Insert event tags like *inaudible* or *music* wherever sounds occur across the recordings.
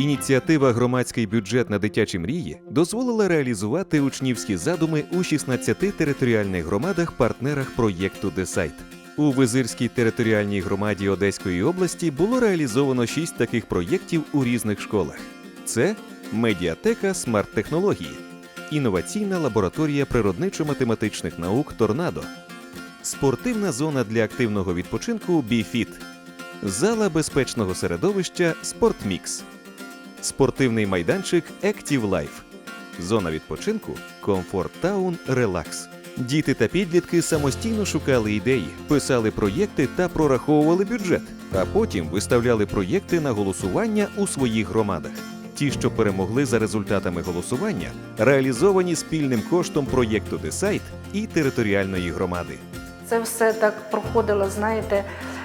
Ініціатива Громадський бюджет на дитячі мрії дозволила реалізувати учнівські задуми у 16 територіальних громадах-партнерах проєкту Десайт. У Визирській територіальній громаді Одеської області було реалізовано шість таких проєктів у різних школах. Це медіатека смарт-технології, інноваційна лабораторія природничо-математичних наук Торнадо, спортивна зона для активного відпочинку Біфіт, зала безпечного середовища Спортмікс, спортивний майданчик Active Life, зона відпочинку Comfort Town Relax. Діти та підлітки самостійно шукали ідеї, писали проєкти та прораховували бюджет, а потім виставляли проєкти на голосування у своїх громадах. Ті, що перемогли за результатами голосування, реалізовані спільним коштом проєкту Десайт і територіальної громади. Це все так проходило, знаєте,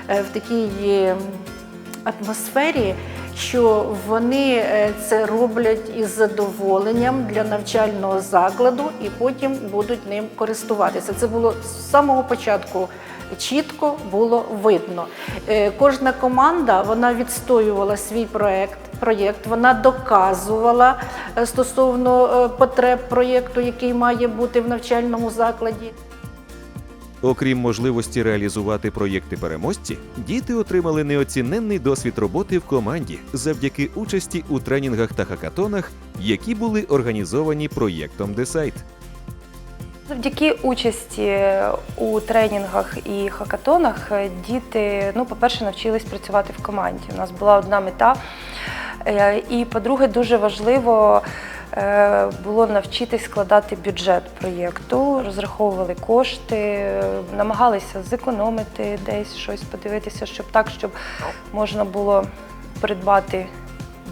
е, в такій атмосфері, що вони е, це роблять із задоволенням для навчального закладу і потім будуть ним користуватися. Це було з самого початку. Чітко було видно. Е, Кожна команда вона відстоювала свій проект, проєкт, вона доказувала е, стосовно потреб проєкту, який має бути в навчальному закладі. Окрім можливості реалізувати проєкти переможці, діти отримали неоціненний досвід роботи в команді завдяки участі у тренінгах та хакатонах, які були організовані проєктом Десайт. Завдяки участі у тренінгах і хакатонах е, діти, ну, по-перше, навчились працювати в команді. У нас була одна мета. Е, І, по-друге, дуже важливо було навчитись складати бюджет проєкту, розраховували кошти, е, намагалися зекономити десь щось, подивитися, щоб так, щоб можна було придбати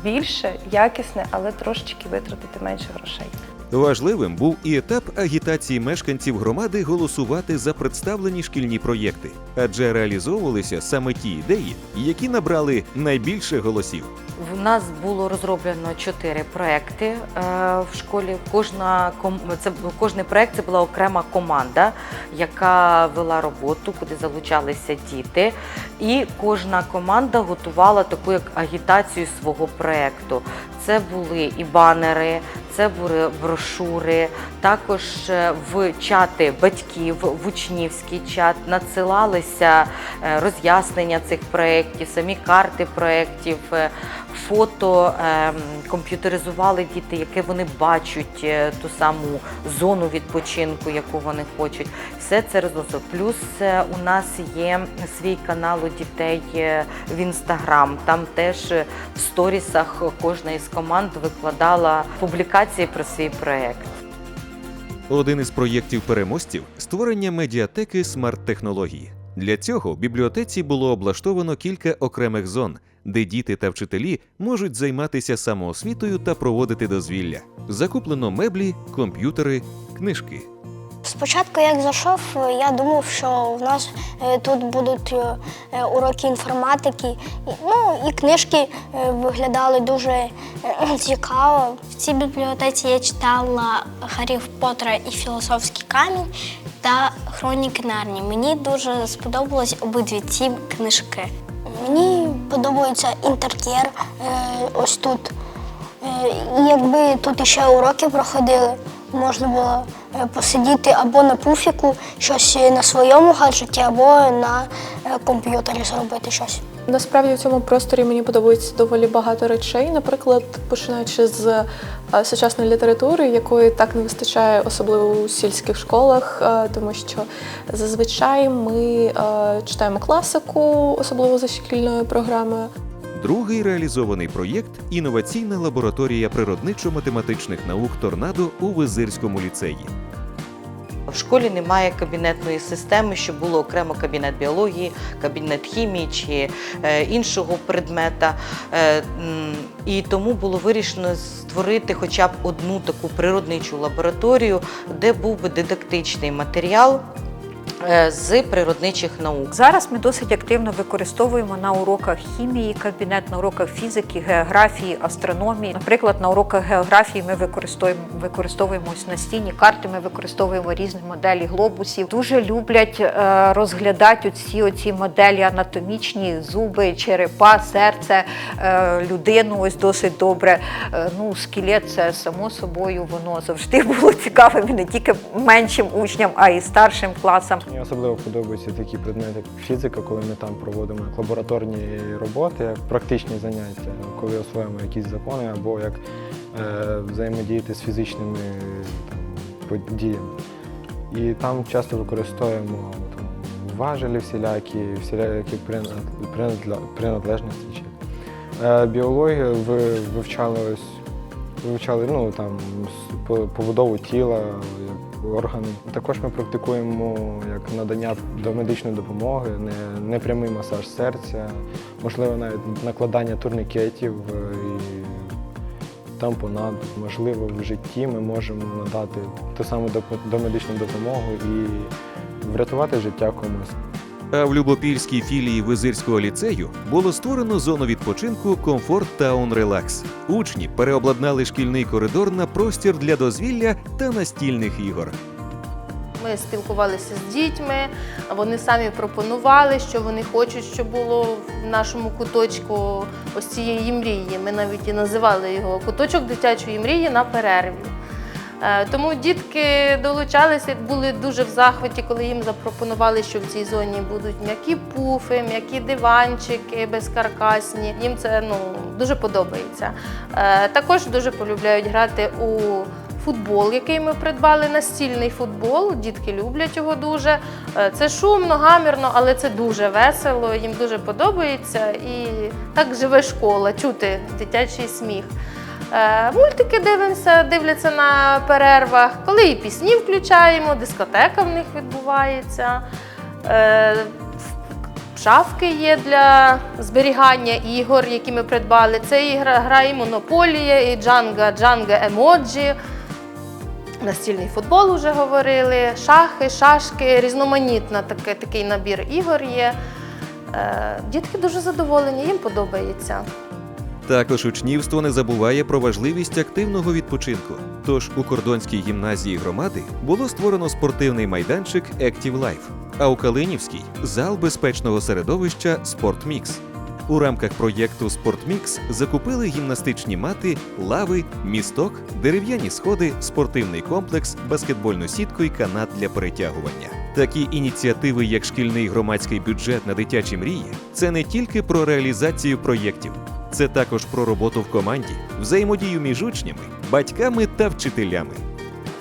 більше, якісне, але трошечки витратити менше грошей. Важливим був і етап агітації мешканців громади голосувати за представлені шкільні проєкти, адже реалізовувалися саме ті ідеї, які набрали найбільше голосів. В нас було розроблено чотири проекти е, в школі. Кожна це кожний проект це була окрема команда, яка вела роботу, куди залучалися діти. І кожна команда готувала таку як агітацію свого проекту. Це були і банери, це були брошури. Також е, в чати батьків, в учнівський чат надсилалися е, роз'яснення цих проєктів, самі карти проєктів, е, фото ем, комп'ютеризували діти, яке вони бачать, ту саму зону відпочинку, яку вони хочуть. Все це розносило. Плюс у нас є свій канал у дітей в інстаграм. Там теж в сторісах кожна із команд викладала публікації про свій проєкт. Один із проєктів переможців створення медіатеки смарт-технології. Для цього бібліотеці було облаштовано кілька окремих зон, де діти та вчителі можуть займатися самоосвітою та проводити дозвілля. Закуплено меблі, комп'ютери, книжки. Спочатку, як зайшов, я думав, що в нас е, тут будуть е, е, уроки інформатики. Ну і книжки виглядали дуже *clears throat* цікаво. В цій бібліотеці я читала Гаррі Поттера і Філософський камінь та Хроніки Нарні. Мені дуже сподобались обидві ці книжки. Мені подобається інтер'єр ось тут. Якби тут ще уроки проходили, можна було е, посидіти або на пуфіку, щось на своєму гаджеті, або на е, комп'ютері зробити щось. Насправді в цьому просторі мені подобається доволі багато речей. Наприклад, починаючи з е, сучасної літератури, якої так не вистачає, особливо у сільських школах, тому що зазвичай ми читаємо класику, особливо за шкільною програмою. Другий реалізований проєкт інноваційна лабораторія природничо-математичних наук Торнадо у Визирському ліцеї. В школі немає кабінетної системи, щоб було окремо кабінет біології, кабінет хімії чи е, іншого предмета. Е, і тому було вирішено створити хоча б одну таку природничу лабораторію, де був би дидактичний матеріал. Е, з природничих наук. Зараз ми досить активно використовуємо на уроках хімії кабінет, на уроках фізики, географії, астрономії. Наприклад, на уроках географії ми використовуємо використовуємо ось настінні карти. Ми використовуємо різні моделі глобусів. Дуже люблять е, розглядати оці оці моделі анатомічні, зуби, черепа, серце, е, людину. Ось досить добре. Ну, скелет це само собою воно завжди *laughs* було цікавим не тільки меншим учням, а й старшим класам. Мені особливо подобаються такі предмети, як фізика, коли ми там проводимо лабораторні роботи, як практичні заняття, коли освоїмо якісь закони або як е, взаємодіяти з фізичними там, подіями. І там часто використовуємо там, важелі всілякі, всілякі принадлежності. Е, біологію ви вивчали ось вивчали ну, там, побудову тіла, як органи. Також ми практикуємо як надання до медичної допомоги, не, непрямий масаж серця, можливо, навіть накладання турнікетів е, і тампонад. Можливо, в житті ми можемо надати ту саму домедичну допомогу і врятувати життя комусь. А в Любопільській філії Визирського ліцею було створено зону відпочинку Комфорт Таун Релакс. Учні переобладнали шкільний коридор на простір для дозвілля та настільних ігор. Ми спілкувалися з дітьми, вони самі пропонували, що вони хочуть, щоб було в нашому куточку ось цієї мрії. Ми навіть і називали його куточок дитячої мрії на перерві. Е, Тому дітки долучалися, були дуже в захваті, коли їм запропонували, що в цій зоні будуть м'які пуфи, м'які диванчики безкаркасні. Їм це ну, дуже подобається. Е, Також дуже полюбляють грати у футбол, який ми придбали, настільний футбол. Дітки люблять його дуже. Е, Це шумно, гамірно, але це дуже весело, їм дуже подобається. І так живе школа, чути дитячий сміх. Е, Мультики дивимося, дивляться на перервах, коли і пісні включаємо, дискотека в них відбувається. Е, Шафки є для зберігання ігор, які ми придбали. Це і гра, і Монополія, і Джанга, Джанга Емоджі. Настільний футбол вже говорили, шахи, шашки, різноманітна таке, такий набір ігор є. Е, Дітки дуже задоволені, їм подобається. Також учнівство не забуває про важливість активного відпочинку. Тож у кордонській гімназії громади було створено спортивний майданчик Active Life, а у Калинівській зал безпечного середовища Спортмікс. У рамках проєкту Спортмікс закупили гімнастичні мати, лави, місток, дерев'яні сходи, спортивний комплекс, баскетбольну сітку і канат для перетягування. Такі ініціативи, як шкільний громадський бюджет на дитячі мрії, це не тільки про реалізацію проєктів, це також про роботу в команді, взаємодію між учнями, батьками та вчителями.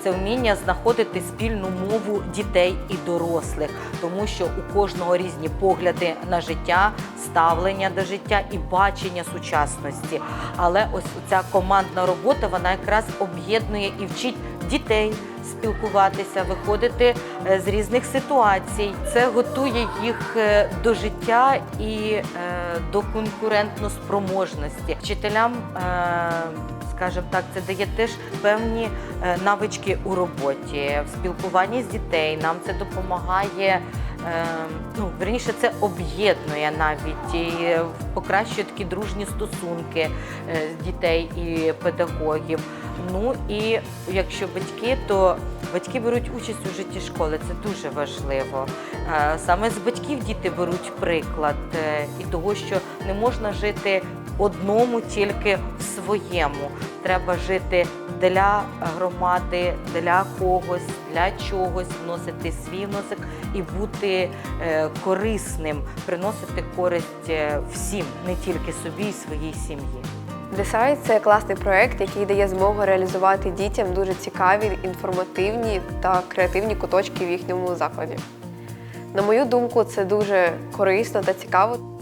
Це вміння знаходити спільну мову дітей і дорослих, тому що у кожного різні погляди на життя, ставлення до життя і бачення сучасності. Але ось ця командна робота вона якраз об'єднує і вчить дітей спілкуватися, виходити е, з різних ситуацій. Це готує їх е, до життя і е, до конкурентноспроможності. Вчителям, скажімо так, це дає теж певні навички у роботі, в спілкуванні з дітей. Нам це допомагає. Ну, верніше, це об'єднує навіть і покращує такі дружні стосунки дітей і педагогів. Ну і якщо батьки, то батьки беруть участь у житті школи. Це дуже важливо. Е, Саме з батьків діти беруть приклад е, і того, що не можна жити одному тільки в своєму. Треба жити для громади, для когось, для чогось, вносити свій вносок і бути е, корисним, приносити користь всім, не тільки собі і своїй сім'ї. Десайт це класний проект, який дає змогу реалізувати дітям дуже цікаві, інформативні та креативні куточки в їхньому закладі. На мою думку, це дуже корисно та цікаво.